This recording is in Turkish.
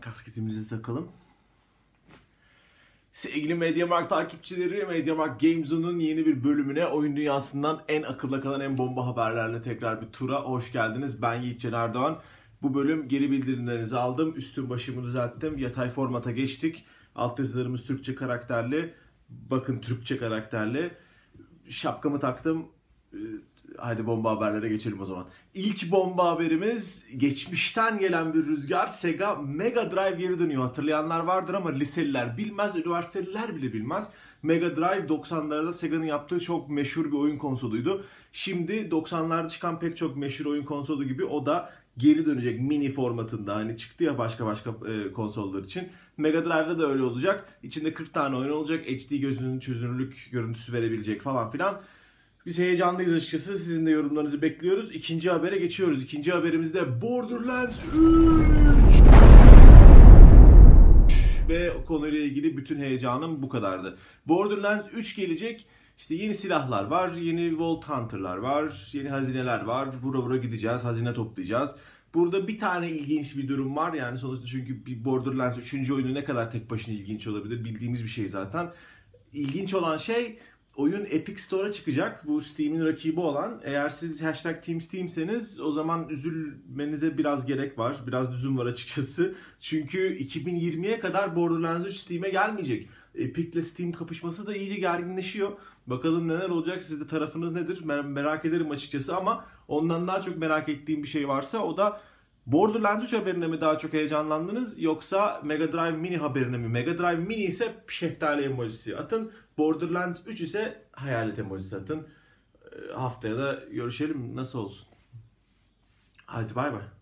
Kasketimizi takalım. Sevgili Mediamarkt takipçileri, Mediamarkt Game yeni bir bölümüne oyun dünyasından en akılda kalan en bomba haberlerle tekrar bir tura hoş geldiniz. Ben Yiğitcan Erdoğan. Bu bölüm geri bildirimlerinizi aldım. Üstüm başımı düzelttim. Yatay formata geçtik. Alt yazılarımız Türkçe karakterli. Bakın Türkçe karakterli. Şapkamı taktım. Hadi bomba haberlere geçelim o zaman. İlk bomba haberimiz geçmişten gelen bir rüzgar. Sega Mega Drive geri dönüyor. Hatırlayanlar vardır ama liseliler bilmez, üniversiteliler bile bilmez. Mega Drive 90'larda Sega'nın yaptığı çok meşhur bir oyun konsoluydu. Şimdi 90'larda çıkan pek çok meşhur oyun konsolu gibi o da geri dönecek mini formatında. Hani çıktı ya başka başka e, konsollar için. Mega Drive'da da öyle olacak. İçinde 40 tane oyun olacak. HD gözünün çözünürlük görüntüsü verebilecek falan filan. Biz heyecanlıyız açıkçası. Sizin de yorumlarınızı bekliyoruz. İkinci habere geçiyoruz. İkinci haberimizde Borderlands 3 ve o konuyla ilgili bütün heyecanım bu kadardı. Borderlands 3 gelecek. İşte yeni silahlar var, yeni Vault Hunter'lar var, yeni hazineler var. Vura vura gideceğiz, hazine toplayacağız. Burada bir tane ilginç bir durum var. Yani sonuçta çünkü bir Borderlands 3. oyunu ne kadar tek başına ilginç olabilir bildiğimiz bir şey zaten. İlginç olan şey oyun Epic Store'a çıkacak. Bu Steam'in rakibi olan. Eğer siz hashtag Team Steam'seniz o zaman üzülmenize biraz gerek var. Biraz lüzum var açıkçası. Çünkü 2020'ye kadar Borderlands 3 Steam'e gelmeyecek. Epic ile Steam kapışması da iyice gerginleşiyor. Bakalım neler olacak. Sizde tarafınız nedir? Ben merak ederim açıkçası ama ondan daha çok merak ettiğim bir şey varsa o da Borderlands 3 haberine mi daha çok heyecanlandınız yoksa Mega Drive Mini haberine mi? Mega Drive Mini ise şeftali emojisi atın. Borderlands 3 ise hayalet emojisi atın. Haftaya da görüşelim nasıl olsun. Hadi bay bay.